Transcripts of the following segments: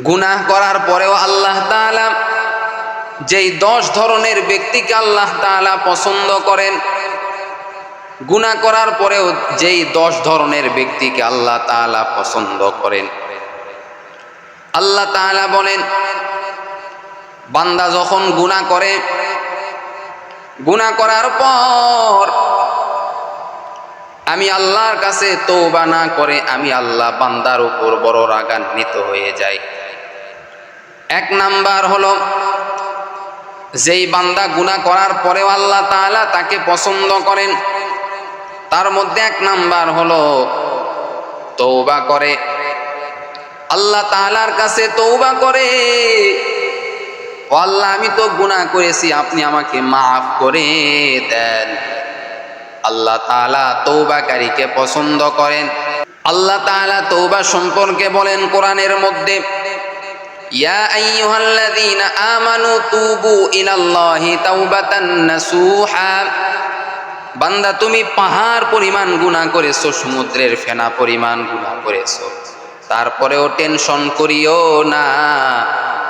গুনাহ করার পরেও আল্লাহ তাআলা যেই দশ ধরনের ব্যক্তিকে আল্লাহ তাআলা পছন্দ করেন, গুনাহ করার পরেও যেই দশ ধরনের ব্যক্তিকে আল্লাহ তাআলা পছন্দ করেন। আল্লাহ তাআলা বলেন, বান্দা যখন গুনাহ করে, গুনাহ করার পর আমি আল্লাহর কাছে তৌবা না করে আমি আল্লাহ বান্দার উপর বড় রাগান্বিত হয়ে যাই। এক নাম্বার হলো, যেই বান্দা গুনাহ করার পরেও আল্লাহ তাআলা তাকে পছন্দ করেন, তার মধ্যে এক নাম্বার হলো তৌবা করে। আল্লাহ তাআলার কাছে তৌবা করে আল্লাহ, আমি তো গুনাহ করেছি, আপনি আমাকে মাফ করে দেন। আল্লাহ তাআলা তৌবাকারীকে পছন্দ করেন। আল্লাহ তাআলা তৌবা সম্পর্কে বলেন কোরআনের মধ্যে ইয়া আইয়ুহাল্লাযীনা আমানু তুবু ইলাল্লাহি তাওবাতান নাসুহা। বান্দা, তুমি পাহাড় পরিমাণ গুনাহ করেছ, সমুদ্রের ফেনা পরিমাণ গুনাহ করেছ। তারপরেও টেনশন করিও না।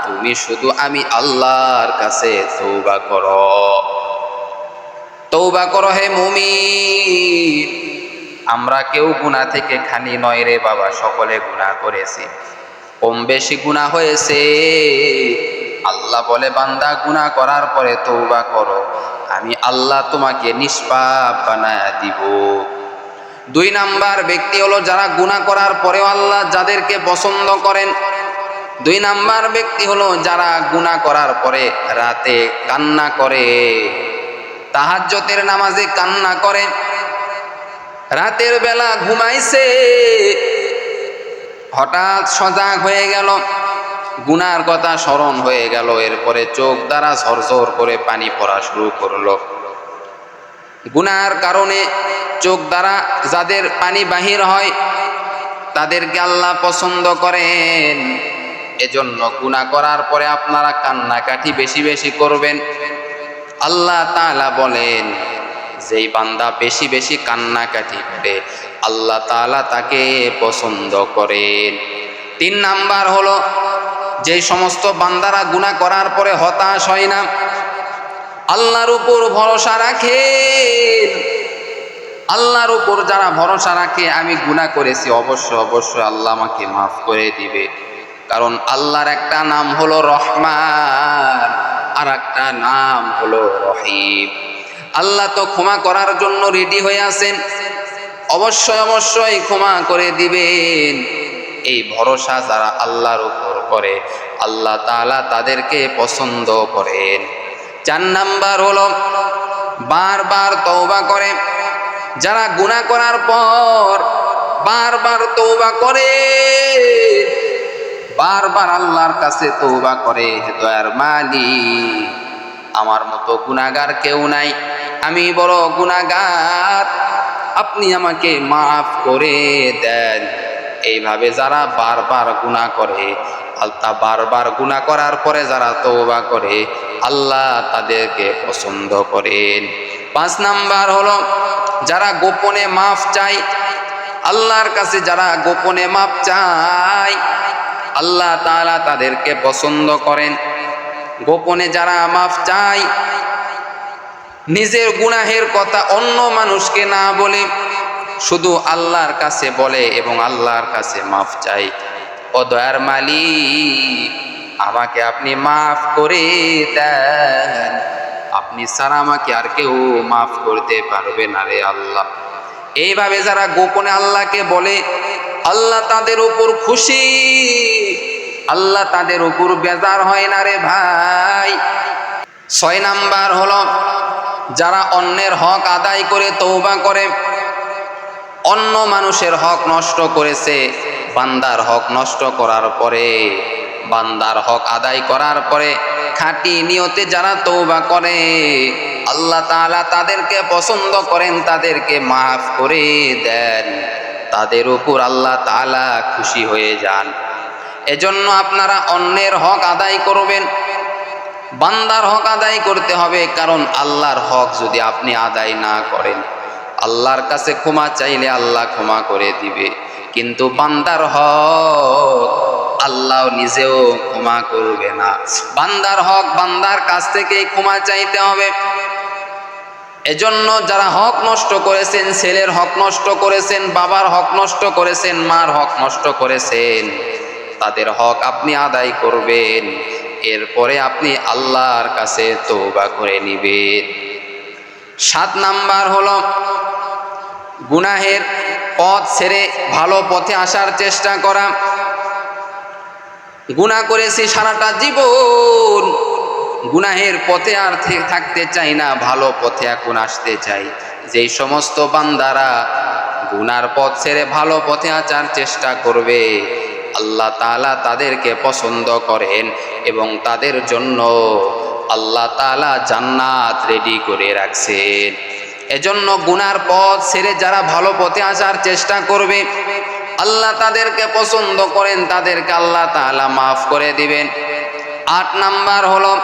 তুমি শুধু আমি আল্লাহর কাছে তৌবা করো। তৌবা করো হে মুমিন। আমরা কেউ গুনাহ থেকে খানি নয় রে বাবা, সকলে গুনাহ করেছি। কম বেশি গুনাহ হয়েছে। আল্লাহ বলে, বান্দা, গুনাহ করার পরে তৌবা করো। আমি আল্লাহ তোমাকে নিষ্পাপ বানায় দিব। দুই নাম্বার ব্যক্তি হলো, যারা গুনাহ করার পরেও আল্লাহ যাদেরকে পছন্দ করেন। দুই নাম্বার ব্যক্তি হলো, যারা গুনাহ করার পরে রাতে কান্না করে তাহাজ্জতের নামাজে কান্না করে, রাতের বেলা ঘুমাইছে হঠাৎ সজাগ হয়ে গেল। গুনার কথা স্মরণ হয়ে গেল। এরপরে চোখ দ্বারা ঝরঝর করে পানি পড়া শুরু করল। গুনার কারণে চোখ দ্বারা যাদের পানি বাহির হয়, তাদেরকে আল্লাহ পছন্দ করেন। এজন্য গুনাহ করার পরে আপনারা কান্নাকাটি বেশি বেশি করবেন। আল্লাহ তালা বলেন যেই বান্দা বেশি বেশি কান্নাকাটি করে, আল্লাহ তাআলা তাকে পছন্দ করেন। তিন নাম্বার হলো যে সমস্ত বান্দারা গুনাহ করার পরে হতাশ হয় না, আল্লাহর উপর ভরসা রাখে আল্লাহর উপর যারা ভরসা রাখে, আমি গুনাহ করেছি অবশ্য অবশ্যই আল্লাহ আমাকে মাফ করে দিবে। কারণ আল্লাহর একটা নাম হলো রহমান আর একটা নাম হলো রহিম। আল্লাহ তো ক্ষমা করার জন্য রেডি হয়ে আছেন। অবশ্যই অবশ্যই ক্ষমা করে দিবেন। এই ভরসা যারা আল্লাহর উপর করে, আল্লাহ তাআলা তাদেরকে পছন্দ করেন। চার নাম্বার হলো, বারবার তওবা করে। যারা গুনাহ করার পর বারবার তওবা করে, বারবার আল্লাহর কাছে তৌবা করে দয়ার মালিক, আমার মতো গুনাগার কেউ নাই। আমি বড় গুনাগার আপনি আমাকে মাফ করে দেন। এইভাবে যারা বারবার গুনাহ করে, আল্লাহ বারবার গুনাহ করার পরে যারা তৌবা করে, আল্লাহ তাদেরকে পছন্দ করেন। পাঁচ নাম্বার হলো, যারা গোপনে মাফ চাই আল্লাহর কাছে যারা গোপনে মাফ চায়, আল্লাহ তাআলা তাদেরকে পছন্দ করেন। গোপনে যারা মাফ চায় নিজের গুনাহের কথা অন্য মানুষকে না বলে, শুধু আল্লাহর কাছে বলে এবং আল্লাহর কাছে মাফ চাই ও দয়ার মালিক, আমাকে আপনি মাফ করে দেন। আপনি ছাড়া আমাকে আর কেউ মাফ করতে পারবে না রে আল্লাহ। এইভাবে যারা গোপনে আল্লাহকে বলে, আল্লাহ তাদের উপর খুশি। আল্লাহ তাদের উপর বেজার হয় না রে ভাই। ছয় নাম্বার হলো যারা অন্যের হক আদায় করে তৌবা করে, অন্য মানুষের হক নষ্ট করেছে, বান্দার হক নষ্ট করার পরে, বান্দার হক আদায় করার পরে খাঁটি নিয়তে যারা তৌবা করে, আল্লাহ তাআলা তাদেরকে পছন্দ করেন, তাদেরকে মাফ করে দেন। তাদের উপর আল্লাহ তাআলা খুশি হয়ে যান। এজন্য আপনারা অন্যের হক আদায় করবেন বান্দার হক আদায় করতে হবে, কারণ আল্লাহর হক যদি আপনি আদায় না করেন, আল্লাহর কাছে ক্ষমা চাইলে আল্লাহ ক্ষমা করে দিবে। কিন্তু বান্দার হক আল্লাহ নিজেও ক্ষমা করবে না। বান্দার হক বান্দার কাছ থেকেই ক্ষমা চাইতে হবে। এজন্য যারা হক নষ্ট করেছেন, ছেলের হক নষ্ট করেছেন, বাবার হক নষ্ট করেছেন, মার হক নষ্ট করেছেন, তাদের হক আপনি আদায় করবেন। এরপরে আপনি আল্লাহর কাছে তৌবা করে নিবেন। সাত নাম্বার হলো, গুনাহের পথ ছেড়ে ভালো পথে আসার চেষ্টা করা। গুনাহ করেছি সারাটা জীবন, গুনাহের পথে আর থাকতে চাই না, ভালো পথে এখন আসতে চাই। যেই সমস্ত বান্দারা গুনার পথ ছেড়ে ভালো পথে আসার চেষ্টা করবে আল্লাহ তাআলা তাদেরকে পছন্দ করেন এবং তাদের জন্য আল্লাহ তাআলা জান্নাত রেডি করে রাখছেন। এজন্য গুনার পথ ছেড়ে যারা ভালো পথে আসার চেষ্টা করবে, আল্লাহ তাদেরকে পছন্দ করেন, তাদেরকে আল্লাহ তাআলা মাফ করে দিবেন। আট নাম্বার হলো,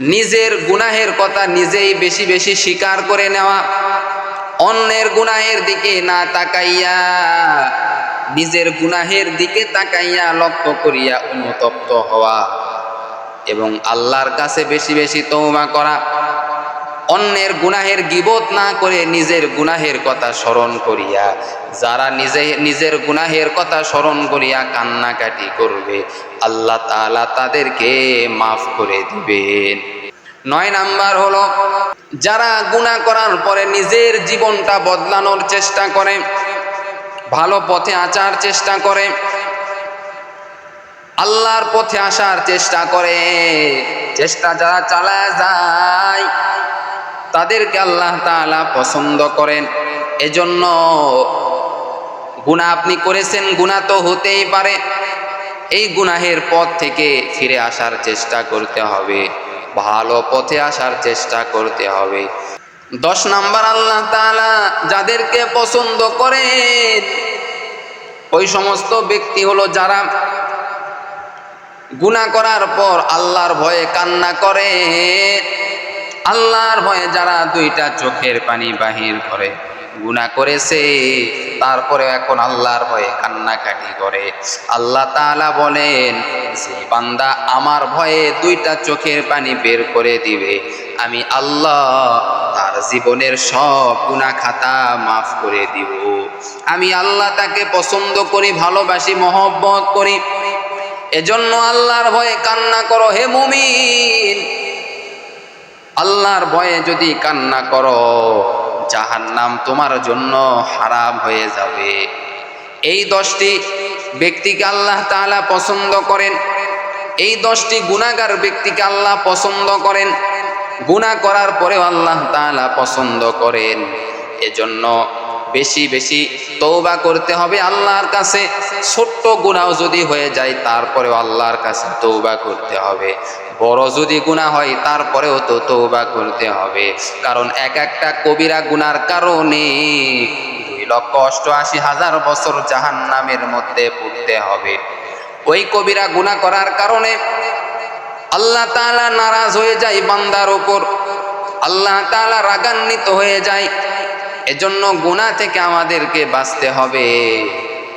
নিজের গুনাহের কথা নিজেই বেশি বেশি স্বীকার করে নেওয়া। অন্যের গুনাহের দিকে না তাকাইয়া নিজের গুনাহের দিকে তাকাইয়া লক্ষ্য করিয়া অনুতপ্ত হওয়া এবং আল্লাহর কাছে বেশি বেশি তৌবা করা। অন্যের গুনাহের গিবত না করে নিজের গুনাহের কথা স্মরণ করিয়া, যারা নিজে, নিজের গুনাহের কথা স্মরণ করিয়া কান্নাকাটি করবে, আল্লাহ তাআলা তাদেরকে মাফ করে দিবেন। নয় নাম্বার হলো, যারা গুনাহ করার পরে নিজের জীবনটা বদলানোর চেষ্টা করে ভালো পথে আচার চেষ্টা করে। আল্লাহর পথে আসার চেষ্টা করে। চেষ্টা যারা চালা যায়, তাদেরকে আল্লাহ তাআলা পছন্দ করেন। এজন্য গুনাহ আপনি করেছেন, গুনাহ তো হতেই পারে। এই গুনাহের পথ থেকে ফিরে আসার চেষ্টা করতে হবে। ভালো পথে আসার চেষ্টা করতে হবে। দশ নাম্বার আল্লাহ তালা যাদেরকে পছন্দ করে, ওই সমস্ত ব্যক্তি হলো যারা গুণা করার পর আল্লাহর ভয়ে কান্না করে। আল্লাহর ভয়ে যারা দুইটা চোখের পানি বাহির করে। গুনাহ করেছে তারপরে এখন আল্লাহর ভয়ে কান্নাকাটি করে। আল্লাহ তাআলা বলেন, যে বান্দা আমার ভয়ে দুইটা চোখের পানি বের করে দিবে, আমি আল্লাহ তার জীবনের সব গুনাহ খাতা মাফ করে দিব। আমি আল্লাহ তাকে পছন্দ করি, ভালোবাসি, মহব্বত করি। এজন্য আল্লাহর ভয়ে কান্না করো, হে মুমিন! আল্লাহর ভয়ে যদি কান্না করো জাহান্নাম তোমার জন্য হারাম হয়ে যাবে। এই দশটি ব্যক্তিকে আল্লাহ তালা পছন্দ করেন। এই দশটি গুণাগার ব্যক্তিকে আল্লাহ পছন্দ করেন। গুণা করার পরেও আল্লাহ তালা পছন্দ করেন। এজন্য বেশি বেশি তৌবা করতে হবে আল্লাহর কাছে। ছোট্ট গুনাহ যদি হয়ে যায়, তারপরেও আল্লাহর কাছে তৌবা করতে হবে। বড় যদি গুনাহ হয়, তারপরেও তো তৌবা করতে হবে। কারণ এক একটা কবিরা গুনার কারণে দুই লক্ষ অষ্টআশি হাজার বছর জাহান নামের মধ্যে পড়তে হবে। ওই কবিরা গুনাহ করার কারণে আল্লাহ তাআলা নারাজ হয়ে যায় বান্দার ওপর আল্লাহ তাআলা রাগান্বিত হয়ে যায়। এজন্য গুনাহ থেকে আমাদেরকে বাঁচতে হবে।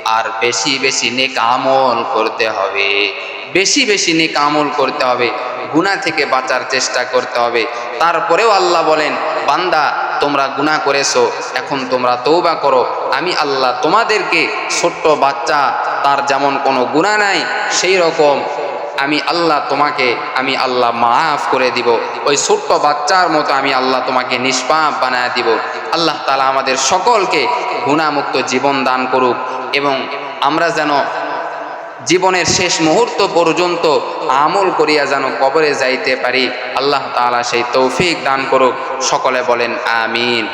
আর বেশি বেশি নেক আমল করতে হবে। বেশি বেশি নেক আমল করতে হবে। গুনাহ থেকে বাঁচার চেষ্টা করতে হবে। তারপরেও আল্লাহ বলেন, বান্দা, তোমরা গুনাহ করেছ, এখন তোমরা তৌবা করো। আমি আল্লাহ তোমাদেরকে ছোট্ট বাচ্চা, তার যেমন কোনো গুনাহ নাই সেই রকম আমি আল্লাহ তোমাকে, আমি আল্লাহ মাফ করে দিব। ওই ছোট্ট বাচ্চার মতো আমি আল্লাহ তোমাকে নিষ্পাপ বানায় দিব। আল্লাহ তালা আমাদের সকলকে গুণামুক্ত জীবন দান করুক এবং আমরা যেন জীবনের শেষ মুহূর্ত পর্যন্ত আমল করিয়া যেন কবরে যাইতে পারি। আল্লাহ তাআলা সেই তৌফিক দান করুক। সকলে বলেন, আমিন।